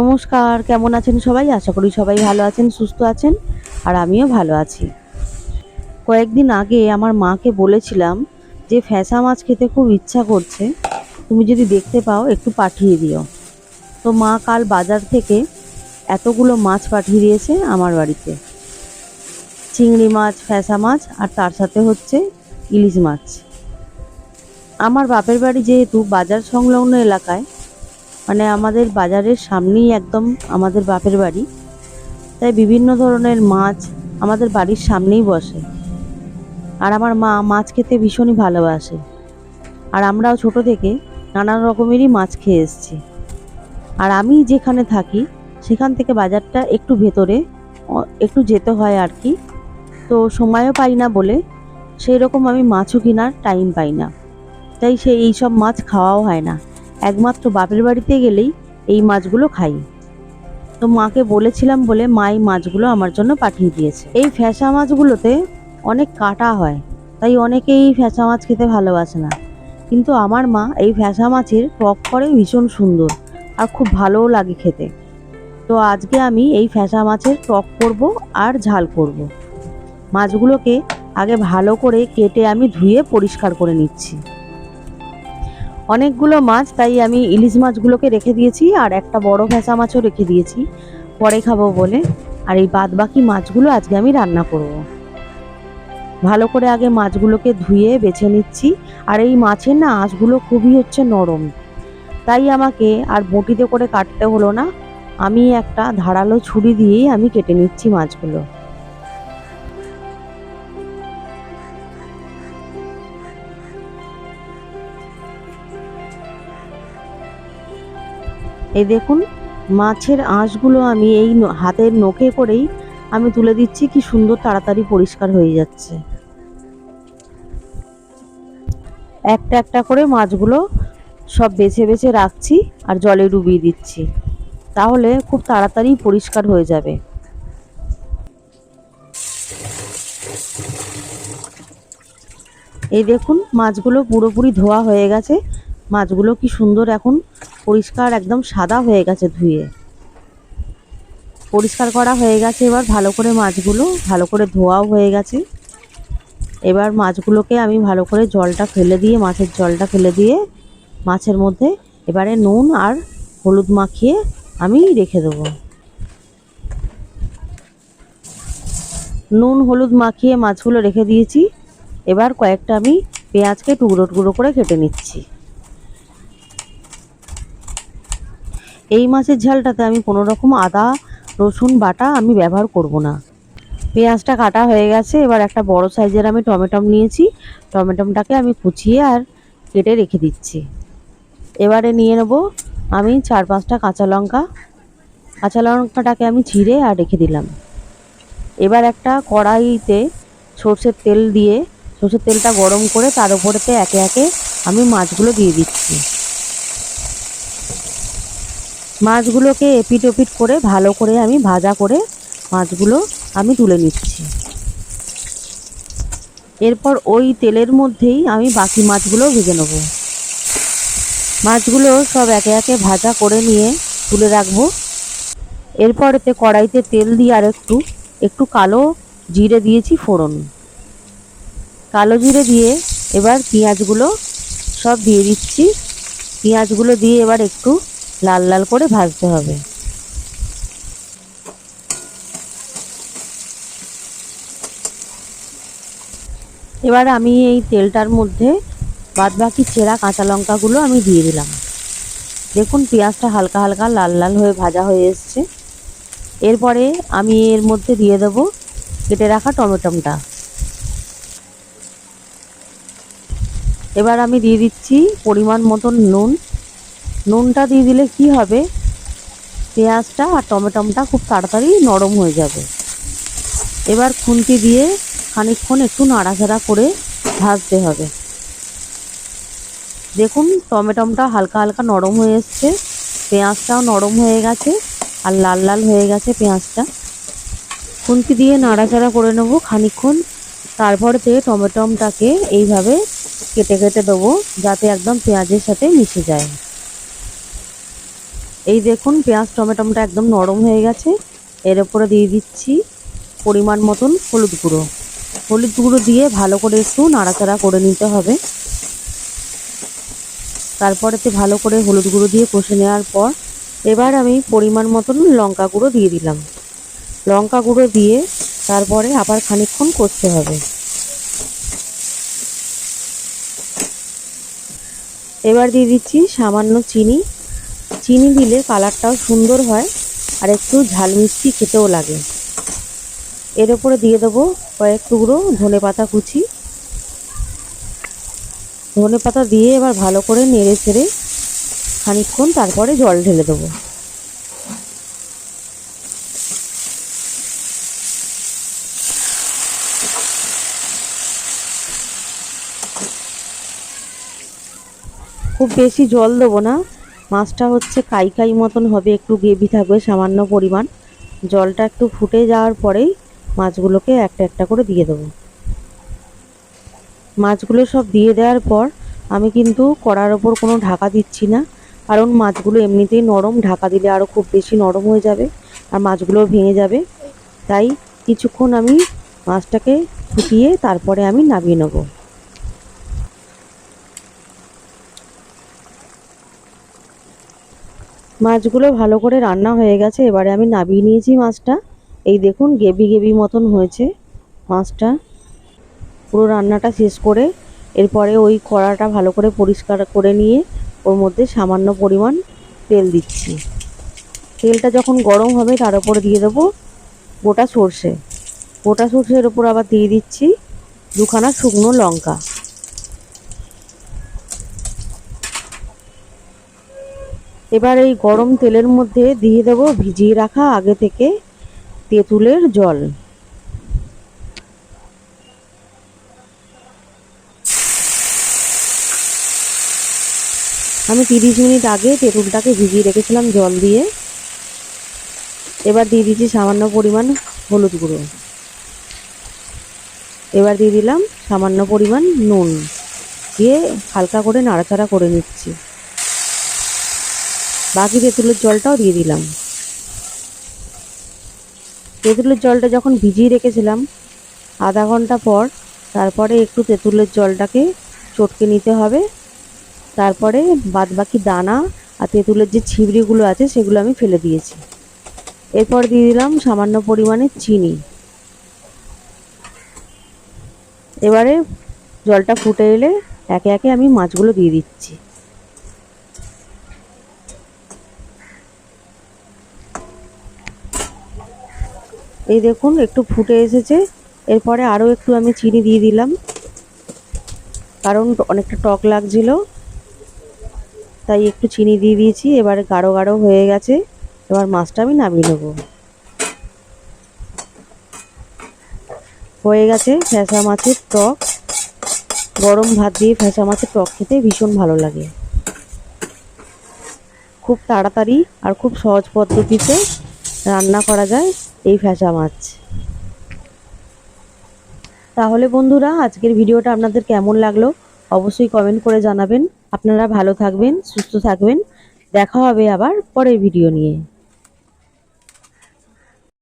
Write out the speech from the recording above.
নমস্কার, কেমন আছেন সবাই? আশা করি সবাই ভালো আছেন, সুস্থ আছেন, আর আমিও ভালো আছি। কয়েকদিন আগে আমার মাকে বলেছিলাম যে ফ্যাসা মাছ খেতে খুব ইচ্ছা করছে, তুমি যদি দেখতে পাও একটু পাঠিয়ে দিও। তো মা কাল বাজার থেকে এতগুলো মাছ পাঠিয়ে দিয়েছে আমার বাড়িতে। চিংড়ি মাছ, ফ্যাসা মাছ, আর তার সাথে হচ্ছে ইলিশ মাছ। আমার বাপের বাড়ি যেহেতু বাজার সংলগ্ন এলাকায় মানে আমাদের বাজারের সামনেই একদম আমাদের বাপের বাড়ি। তাই বিভিন্ন ধরনের মাছ আমাদের বাড়ির সামনেই বসে। আর আমার মা মাছ খেতে ভীষণই ভালোবাসে। আর আমরাও ছোট থেকে নানান রকমেরই মাছ খেয়ে এসেছি। আর আমি যেখানে থাকি, সেখান থেকে বাজারটা একটু ভেতরে একটু যেতে হয় আর কি। তো সময়ও পাই না বলে সেই রকম আমি মাছও কেনার টাইম পাই না। তাই সে এই সব মাছ খাওয়াও হয় না। একমাত্র বাপের বাড়িতে গেলেই এই মাছগুলো খাই। তো মাকে বলেছিলাম বলে মা এই মাছগুলো আমার জন্য পাঠিয়ে দিয়েছে। এই ফ্যাসা মাছগুলোতে অনেক কাটা হয়, তাই অনেকেই ফ্যাসা মাছ খেতে ভালোবাসে না। কিন্তু আমার মা এই ফ্যাসা মাছের টক করে ভীষণ সুন্দর আর খুব ভালোও লাগে খেতে। তো আজকে আমি এই ফ্যাসা মাছের টক করব আর ঝাল করব। মাছগুলোকে আগে ভালো করে কেটে আমি ধুয়ে পরিষ্কার করে নিচ্ছি। অনেকগুলো মাছ, তাই আমি ইলিশ মাছগুলোকে রেখে দিয়েছি আর একটা বড় ভেসা মাছও রেখে দিয়েছি। পরে খাব বলে। আর এই বাদ বাকি মাছগুলো আজকে আমি রান্না করব। ভালো করে আগে মাছগুলোকে ধুয়ে বেছে নিচ্ছি। আর এই মাছের না আঁশগুলো খুবই হচ্ছে নরম। তাই আমাকে আর বটিতে করে কাটতে হলো না। আমি একটা ধারালো ছুরি দিয়েই আমি কেটে নিচ্ছি মাছগুলো। এই দেখুন, মাছের আঁশগুলো আমি এই হাতের নখে করেই আমি তুলে দিচ্ছি, কি সুন্দর তাড়াতাড়ি পরিষ্কার হয়ে যাচ্ছে। একটা একটা করে মাছগুলো সব বেছে বেছে রাখছি আর জলে ডুবিয়ে দিচ্ছি। তাহলে খুব তাড়াতাড়ি পরিষ্কার হয়ে যাবে। এই দেখুন, মাছগুলো পুরোপুরি ধোয়া হয়ে গেছে। মাছগুলো কি সুন্দর এখন পরিষ্কার একদম সাদা হয়ে গেছে ধুয়ে। পরিষ্কার করা হয়ে গেছে এবার ভালো করে মাছগুলো, ভালো করে ধোয়াও হয়ে গেছে। এবার মাছগুলোকে আমি ভালো করে জলটা ফেলে দিয়ে, মাছের জলটা ফেলে দিয়ে মাছের মধ্যে এবারে নুন আর হলুদ মাখিয়ে আমি রেখে দেবো। নুন, হলুদ মাখিয়ে মাছগুলো রেখে দিয়েছি। এবার কয়েকটা আমি পেঁয়াজকে টুকরো টুকরো করে কেটে নিচ্ছি। এই মাছের ঝালটাতে আমি কোনো রকম আদা, রসুন, বাটা আমি ব্যবহার করব না। পেঁয়াজটা কাটা হয়ে গেছে, এবার একটা বড় সাইজের আমি টমেটম নিয়েছি। টমেটমটাকে আমি কুচিয়ে আর কেটে রেখে দিচ্ছি। এবারে নিয়ে নেব আমি চার পাঁচটা কাঁচা লঙ্কা। কাঁচা লঙ্কাটাকে আমি ছিঁড়ে আর রেখে দিলাম। এবার একটা কড়াইতে সর্ষের তেল দিয়ে, সর্ষের তেলটা গরম করে তার উপরেতে একে একে আমি মাছগুলো দিয়ে দিচ্ছি। মাছগুলোকে এপিট ওপিট করে ভালো করে আমি ভাজা করে মাছগুলো আমি তুলে নিচ্ছি। এরপর ওই তেলের মধ্যেই আমি বাকি মাছগুলো ভেজে নেব। মাছগুলো সব একে একে ভাজা করে নিয়ে তুলে রাখব। এরপর এতে কড়াইতে তেল দিয়ে আর একটু একটু কালো জিরে দিয়েছি ফোড়ন। কালো জিরে দিয়ে এবার পেঁয়াজগুলো সব দিয়ে দিচ্ছি। পেঁয়াজগুলো দিয়ে এবার একটু লাল লাল করে ভাজতে হবে। এবার আমি এই তেলটার মধ্যে বাদ বাকি চেরা কাঁচা লঙ্কাগুলো আমি দিয়ে দিলাম। দেখুন, পেঁয়াজটা হালকা হালকা লাল লাল হয়ে ভাজা হয়ে এসছে। এরপরে আমি এর মধ্যে দিয়ে দেবো কেটে রাখা টমেটোটা। এবার আমি দিয়ে দিচ্ছি পরিমাণ মতন নুন। নুনটা দিয়ে দিলে কি হবে? পেঁয়াজটা আর টমেটোমটা খুব তাড়াতাড়ি নরম হয়ে যাবে। এবার খুন্তি দিয়ে খানিকক্ষণ একটু নাড়াচাড়া করে ভাজতে হবে। দেখুন টমেটোমটা হালকা হালকা নরম হয়ে এসছে। পেঁয়াজটাও নরম হয়ে গেছে আর লাল লাল হয়ে গেছে পেঁয়াজটা। খুন্তি দিয়ে নাড়াচাড়া করে নেব খানিকক্ষণ। তারপর তারপরেতে টমেটোমটাকে এইভাবে কেটে কেটে দেবো, যাতে একদম পেঁয়াজের সাথে মিশে যায়। এই দেখুন, পেঁয়াজ, টমেটোটা একদম নরম হয়ে গেছে। এর উপরে দিয়ে দিচ্ছি পরিমাণ মতন হলুদ গুঁড়ো। হলুদ গুঁড়ো দিয়ে ভালো করে একটু নাড়াচাড়া করে নিতে হবে। তারপরেতে ভালো করে হলুদ গুঁড়ো দিয়ে কষে নেওয়ার পর এবার আমি পরিমাণ মতন লঙ্কা গুঁড়ো দিয়ে দিলাম। লঙ্কা গুঁড়ো দিয়ে তারপরে আবার খানিকক্ষণ করতে হবে। এবার দিয়ে দিচ্ছি সামান্য চিনি। চিনি দিলে কালারটাও সুন্দর হয় আর একটু ঝাল মিষ্টি খেতেও লাগে। এর উপরে দিয়ে দেবো কয়েক টুকরো ধনে পাতা কুচি। ধনে পাতা দিয়ে এবার ভালো করে নেড়ে ছেড়ে খানিকক্ষণ তারপরে জল ঢেলে দেবো। খুব বেশি জল দেবো না। মাছটা হচ্ছে কাই কাই মতন হবে, একটু গ্রেভি থাকবে, সামান্য পরিমাণ। জলটা একটু ফুটে যাওয়ার পরেই মাছগুলোকে একটা একটা করে দিয়ে দেবো। মাছগুলো সব দিয়ে দেওয়ার পর আমি কিন্তু কড়ার ওপর কোনো ঢাকা দিচ্ছি না, কারণ মাছগুলো এমনিতেই নরম, ঢাকা দিলে আরও খুব বেশি নরম হয়ে যাবে আর মাছগুলো ভেঙে যাবে। তাই কিছুক্ষণ আমি মাছটাকে ফুটিয়ে তারপরে আমি নামিয়ে নেব। মাছগুলো ভালো করে রান্না হয়ে গেছে, এবারে আমি নামিয়ে নিয়েছি মাছটা। এই দেখুন গেবি গেবি মতন হয়েছে মাছটা। পুরো রান্নাটা শেষ করে, এরপরে ওই কড়াটা ভালো করে পরিষ্কার করে নিয়ে ওর মধ্যে সামান্য পরিমাণ তেল দিচ্ছি। তেলটা যখন গরম হবে, তার উপরে দিয়ে দেবো গোটা সর্ষে। গোটা সর্ষের ওপর আবার দিয়ে দিচ্ছি দুখানা শুকনো লঙ্কা। এবার এই গরম তেলের মধ্যে দিয়ে দেব ভিজিয়ে রাখা আগে থেকে তেঁতুলের জল। আমি তিরিশ মিনিট আগে তেঁতুলটাকে ভিজিয়ে রেখেছিলাম জল দিয়ে। এবার দিয়ে দিচ্ছি সামান্য পরিমাণ হলুদ গুঁড়ো। এবার দিয়ে দিলাম সামান্য পরিমাণ নুন। দিয়ে হালকা করে নাড়াচাড়া করে নিচ্ছি। বাকি তেঁতুলের জলটাও দিয়ে দিলাম। তেঁতুলের জলটা যখন ভিজিয়ে রেখেছিলাম, আধা ঘণ্টা পর, তারপরে একটু তেঁতুলের জলটাকে চটকে নিতে হবে। তারপরে বাদ বাকি দানা আর তেঁতুলের যে ছিবড়িগুলো আছে, সেগুলো আমি ফেলে দিয়েছি। এরপর দিয়ে দিলাম সামান্য পরিমাণে চিনি। এবারে জলটা ফুটে এলে একে একে আমি মাছগুলো দিয়ে দিচ্ছি। এই দেখুন, একটু ফুটে এসেছে। এরপরে আরও একটু আমি চিনি দিয়ে দিলাম। কারণ অনেকটা টক লাগছিল। তাই একটু চিনি দিয়ে দিয়েছি। এবারে গাঢ় গাঢ় হয়ে গেছে। এবার মাছটা আমি নামিয়ে নেব। হয়ে গেছে ফ্যাসা মাছের টক। গরম ভাত দিয়ে ফ্যাসা মাছের টক খেতে ভীষণ ভালো লাগে। খুব তাড়াতাড়ি আর খুব সহজ পদ্ধতিতে রান্না করা যায়। এই ফ্যাসা মাছ। তাহলে বন্ধুরা, আজকের ভিডিওটা আপনাদের কেমন লাগল অবশ্যই কমেন্ট করে জানাবেন। আপনারা ভালো থাকবেন, সুস্থ থাকবেন। দেখা হবে আবার পরের ভিডিও নিয়ে।